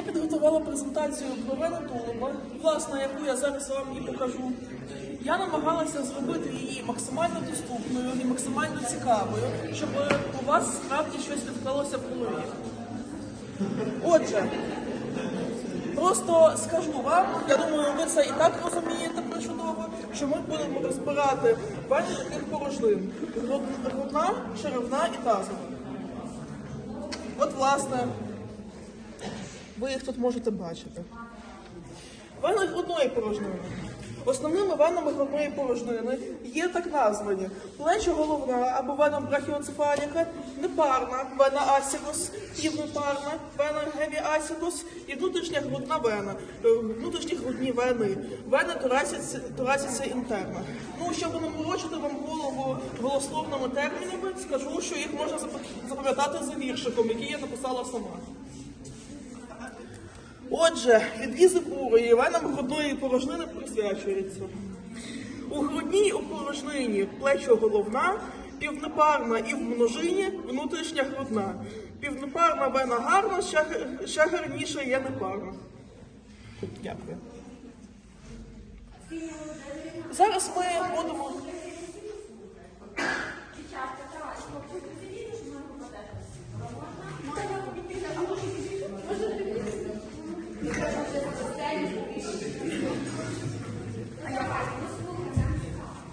Я підготувала презентацію про вену власне, яку я зараз вам і покажу. Я намагалася зробити її максимально доступною і максимально цікавою, щоб у вас справді щось відклалося в голові. Отже, просто скажу вам, я думаю, ви це і так розумієте причудово, що ми будемо розбирати вені таких порожнин: грудна, черевна і тазова. От, власне, ви їх тут можете бачити. Вени грудної порожнини. Основними венами грудної порожнини є так названі плечо головна або вена брахіоцефаліка, непарна вена асікус, півнепарна вена гевіасікус і внутрішня грудна вена, е, внутрішні грудні вени, вена торасіця інтерна. Ну, щоб не морочити вам голову голословними термінами, скажу, що їх можна запам'ятати за віршиком, який я написала сама. Отже, відвізи бурої венам грудної порожнини присвячується. У грудній у порожнині плечо головна, півнепарна і в множині внутрішня грудна. Півнепарна вена гарна, ще, ще гарніше є непарна. Дякую. Зараз ми будемо.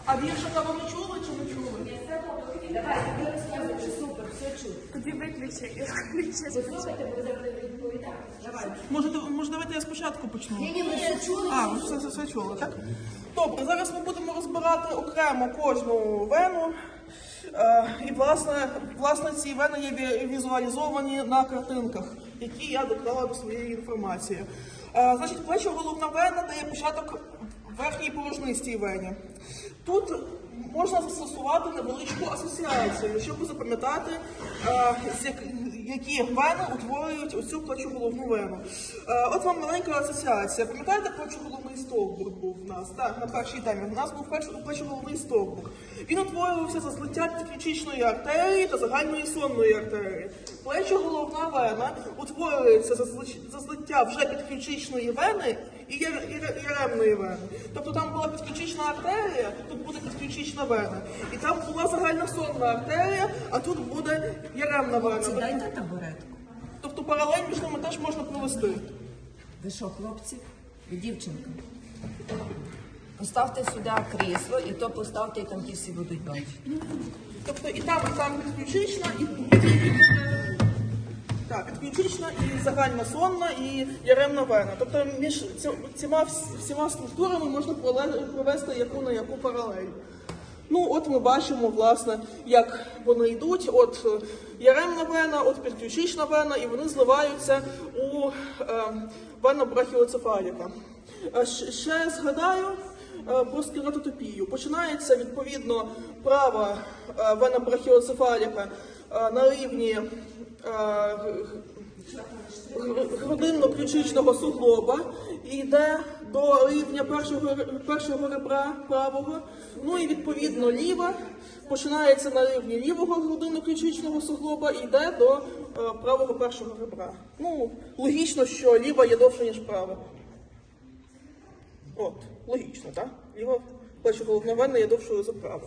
А віршика ви не чули чи не чули? Тоді виключи і включи. Може, ти- може давайте я спочатку почну? Ні, ні, ми все чули. А, ви все, все, все чули, так? Добре, зараз ми будемо розбирати окремо кожну вену. Е, і власне, власне ці вени є ві- візуалізовані на картинках, які я доклала до своєї інформації. Е, значить, плечо головна вена дає початок верхній порожнистій вені. Тут можна застосувати невеличку асоціацію, щоб запам'ятати, е, які вени утворюють оцю плечоголовну вену. Е, от вам маленька асоціація. Пам'ятаєте, плечоголовний стовбур був у нас? Так, на першій темі. У нас був плечоголовний стовбур. Він утворювався за злиття підключичної артерії та загальної сонної артерії. Плечоголовна вена утворюється за злиття вже підключичної вени і яр- яр- яремної вени. Тобто там була підключична артерія, тут підключична вена. І там була загальна сонна артерія, а тут буде яремна вена. Тобто- Дайте табуретку. Тобто паралель між ними теж можна провести. Ви що, хлопці? Ви дівчинка. Поставте сюди крісло і то поставте, і там ті всі будуть бачити. Тобто і там, і там підключична, і, і, так, підключична, і загальна сонна, і яремна вена. Тобто між цими всіма структурами можна провести яку на яку паралель. Ну, от ми бачимо, власне, як вони йдуть. От е, яремна вена, от підключична вена, і вони зливаються у е, вену брахіоцефаліка. Е, ще згадаю е, про склерототопію. Починається відповідно права е, вена брахіоцефаліка е, на рівні е, грудинно-ключичного суглоба і йде до рівня першого, першого ребра правого. Ну і відповідно ліва починається на рівні лівого грудинно-ключичного суглоба і йде до е, правого першого ребра. Ну, логічно, що ліва є довше, ніж права. От, логічно, так? Ліва плечо головна вена є довшою за праву.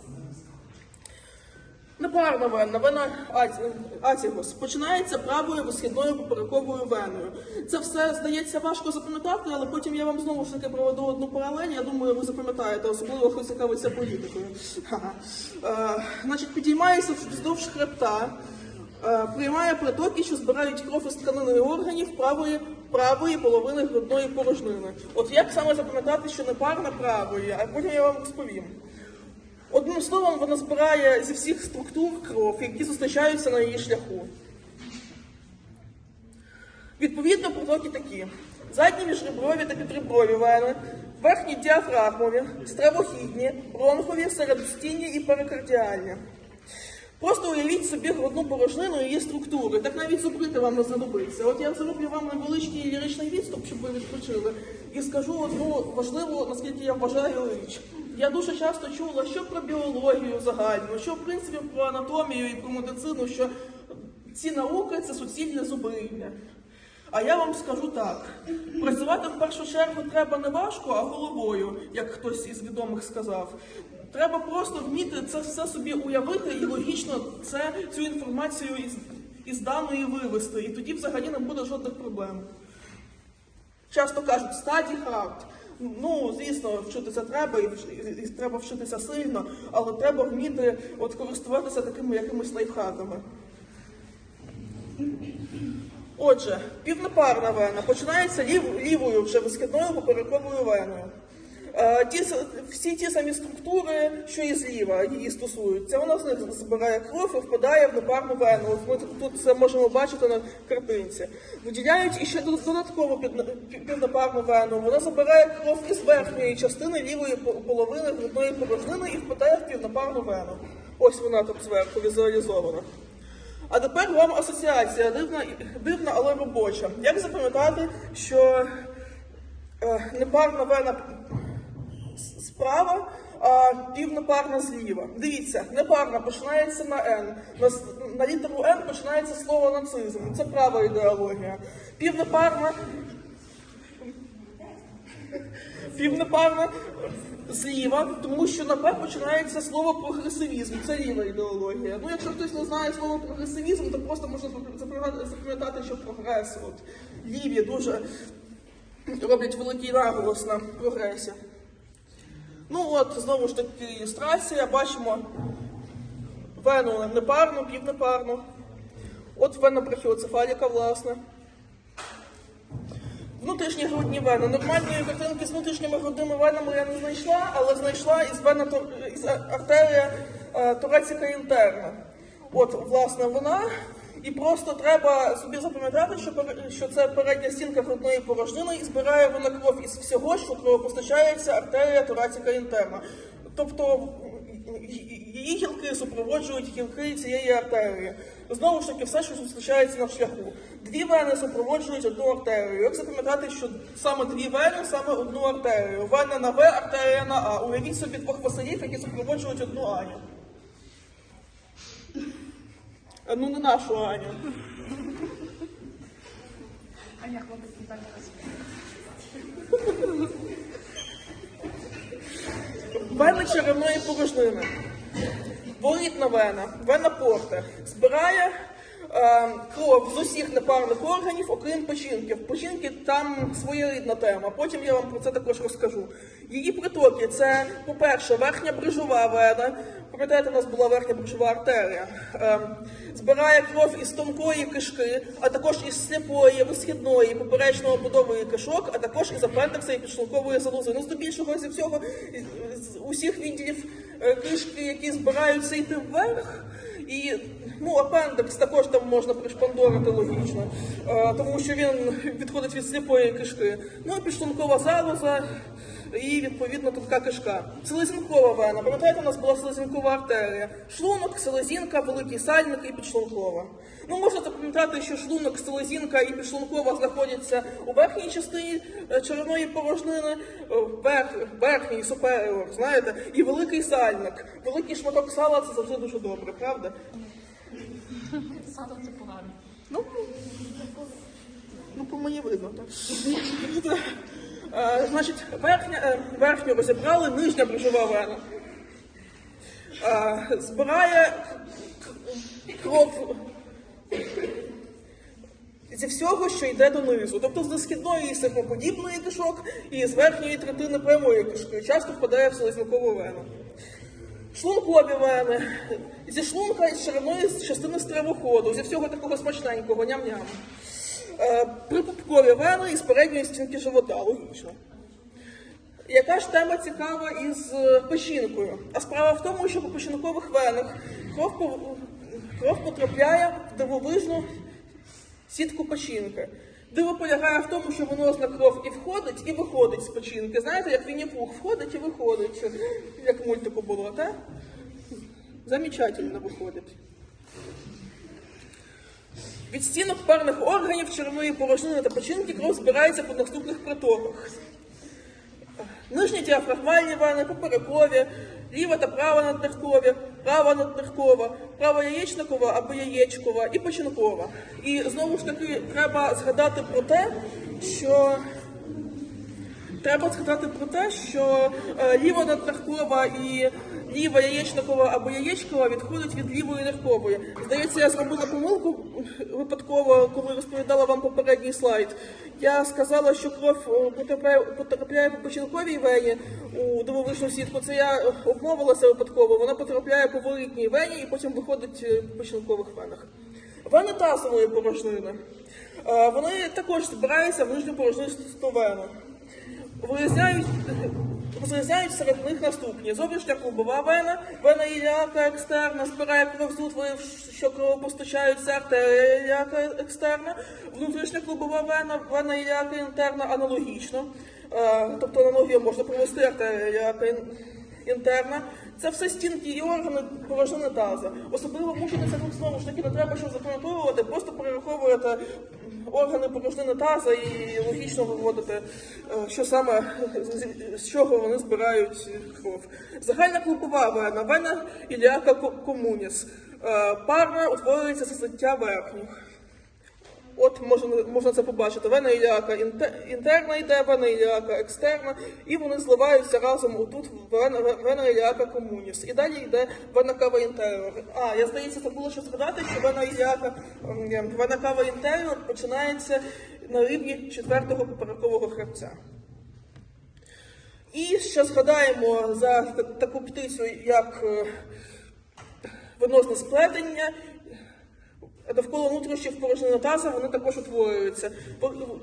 Непарна вена, вена аті- атігос, починається правою висхідною поперековою веною. Це все здається важко запам'ятати, але потім я вам знову ж таки проведу одну паралель. Я думаю, ви запам'ятаєте, особливо хто цікавиться політикою. Е, значить, підіймається вздовж хребта, е, приймає притоки, що збирають кров із тканини органів правої, правої половини грудної порожнини. От як саме запам'ятати, що непарна правої, а потім я вам розповім. Одним словом, вона збирає зі всіх структур кров, які зустрічаються на її шляху. Відповідно, протоки такі: задні міжреброві та підреброві вени, верхні діафрагмові, стравохідні, бронхові, середостінні і перикардіальні. Просто уявіть собі грудну порожнину і її структури. Так навіть зубрити вам не знадобиться. От я зроблю вам невеличкий ліричний відступ, щоб ви відпочили, і скажу одну важливу, наскільки я вважаю, річ. Я дуже часто чула, що про біологію загальну, що в принципі про анатомію і про медицину, що ці науки це суцільне зубріння. А я вам скажу так: працювати в першу чергу треба не важко, а головою, як хтось із відомих сказав. Треба просто вміти це все собі уявити і логічно це, цю інформацію із, із даної вивести. І тоді взагалі не буде жодних проблем. Часто кажуть, стаді хард. Ну, звісно, вчитися треба і, треба вчитися сильно, але треба вміти от користуватися такими якимись лайфхаками. Отже, півнопарна вена починається лів, лівою вже висхідною поперековою веною. Е, ті, всі ті самі структури, що і зліва її стосуються. Вона збирає кров і впадає в непарну вену. Ми тут це можемо бачити на картинці. Виділяють іще дод- додатково півнепарну вену. Вона забирає кров із верхньої частини лівої половини грудної порожнини і впадає в півнепарну вену. Ось вона тут зверху візуалізована. А тепер вам асоціація дивна, дивна, але робоча. Як запам'ятати, що е, непарна вена справа, а півнепарна зліва? Дивіться, непарна починається на Н. На, на літеру Н починається слово нацизм. Це права ідеологія. Півнепарна. Півнепарна зліва, тому що на П починається слово прогресивізм. Це ліва ідеологія. Ну, якщо хтось не знає слово прогресивізм, то просто можна запам'ятати, що прогрес. От ліві дуже роблять великий наголос на прогресі. Ну от, знову ж таки, ілюстрація. Бачимо вену непарну, півнепарну. От вена брахіоцефаліка, власне. Внутрішні грудні вени. Нормальної картинки з внутрішніми грудними венами я не знайшла, але знайшла із вена із артерія е, тораціка інтерна. От, власне, вона. І просто треба собі запам'ятати, що, що це передня стінка грудної порожнини і збирає вона кров із всього, що кровопостачається артерія тораціка інтерна. Тобто її гілки супроводжують гілки цієї артерії. Знову ж таки, все, що зустрічається на шляху. Дві вени супроводжують одну артерію. Як запам'ятати, що саме дві вени, саме одну артерію. Вена на В, артерія на А. Уявіть собі двох Василів, які супроводжують одну Аню. А, Ну, не нашу Аню. Аня хлопець не так розуміє. Вена черевної порожнини. Ворітна вена, вена порта. Збирає е, кров з усіх непарних органів, окрім печінки. В печінки там своєрідна тема. Потім я вам про це також розкажу. Її притоки це, по-перше, верхня брижова вена. Пам'ятаєте, у нас була верхня брижова артерія. Е, збирає кров із тонкої кишки, а також із сліпої, висхідної, поперечно-обудової кишок, а також із апендикса і підшлункової залози. Ну, здебільшого зі всього з- з усіх відділів е, кишки, які збираються йти вверх. І ну, апендекс також там можна пришпандорити логічно, е, тому що він відходить від сліпої кишки. Ну і підшлункова залоза і відповідно тонка кишка. Селезінкова вена. Пам'ятаєте, у нас була селезінкова артерія. Шлунок, селезінка, великий сальник і підшлункова. Ну можна запам'ятати, що шлунок, селезінка і підшлункова знаходяться у верхній частині е, черевної порожнини, е, верх, верхній суперіор, знаєте, і великий сальник. Великий шматок сала це завжди дуже добре, правда? Сало це погано. Ну, ну по мені видно, так? Е, Значить, верхня, е, верхню розібрали, нижня брюшова вена. Е, Збирає кров зі всього, що йде донизу. Тобто з і сихоподібної кишок і з верхньої третини прямої кишки. Часто впадає в селезнякову вену. Шлункові вени. Зі шлунка і з черевної частини стравоходу, зі всього такого смачненького, ням-ням. Е, Припупкові вени із передньої стінки живота, логічно. Яка ж тема цікава із е, печінкою? А справа в тому, що по печінкових венах кров, кров потрапляє в дивовижну сітку печінки. Диво полягає в тому, що вонозна кров і входить, і виходить з печінки. Знаєте, як Вінні-Пух входить і виходить, як мультику було, так? Замечательно виходить. Від стінок парних органів черевної порожнини та печінки кров збирається по наступних притоках. Нижні діафрагмальні вени, поперекові, ліва та права надниркові, права надниркова, права яєчникова або яєчкова і печінкова. І знову ж таки треба згадати про те, що Треба згадати про те, що е, ліва надниркова і ліва яєчникова або яєчкова відходять від лівої ниркової. Здається, я зробила помилку випадково, коли розповідала вам попередній слайд. Я сказала, що кров е, потрапляє, по печінковій вені у дивовижну сітку. Це я обмовилася випадково. Вона потрапляє по ворітній вені і потім виходить е, по печінкових венах. Вени тазової порожнини. Е, Вони також збираються в нижню порожнисту вену. Виявляють, виявляють серед них наступні. Зовнішня клубова вена, вена іліака екстерна, збирає кров з утворів, що кровопостачають з артерія іліака екстерна, внутрішня клубова вена, вена іліака інтерна аналогічно. Е, тобто аналогію можна провести артерія інтерна. Це все стінки і органи порожнини таза. Особливо мучитися тут знову ж таки не треба що запам'ятовувати, просто перераховуєте органи порожнини таза і логічно виводите, е, що саме з- чого вони збирають кров. Загальна клубова вена, вена іліака ко- комуніс. Пара утворюється з злиття верхніх. От можна, можна це побачити. Вена іліака інте- інтерна йде, вена іліака екстерна, і вони зливаються разом отут вена, вена іліака комуніс. І далі йде вена кава інтеріор. А, я здається, забула ще згадати, що вена іліака ем, вена кава інтеріор починається на рівні четвертого поперекового хребця. І ще згадаємо за таку птицю, як е, венозне сплетення. Довкола внутрішніх порожнини таза вони також утворюються.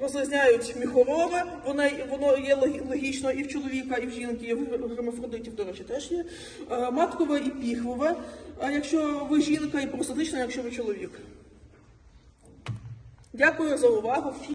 Розрізняють міхорове, воно, воно є логічно і в чоловіка, і в жінки, і в гермафродитів, до речі, теж є. Маткове і піхвове, якщо ви жінка, і простатичне, якщо ви чоловік. Дякую за увагу.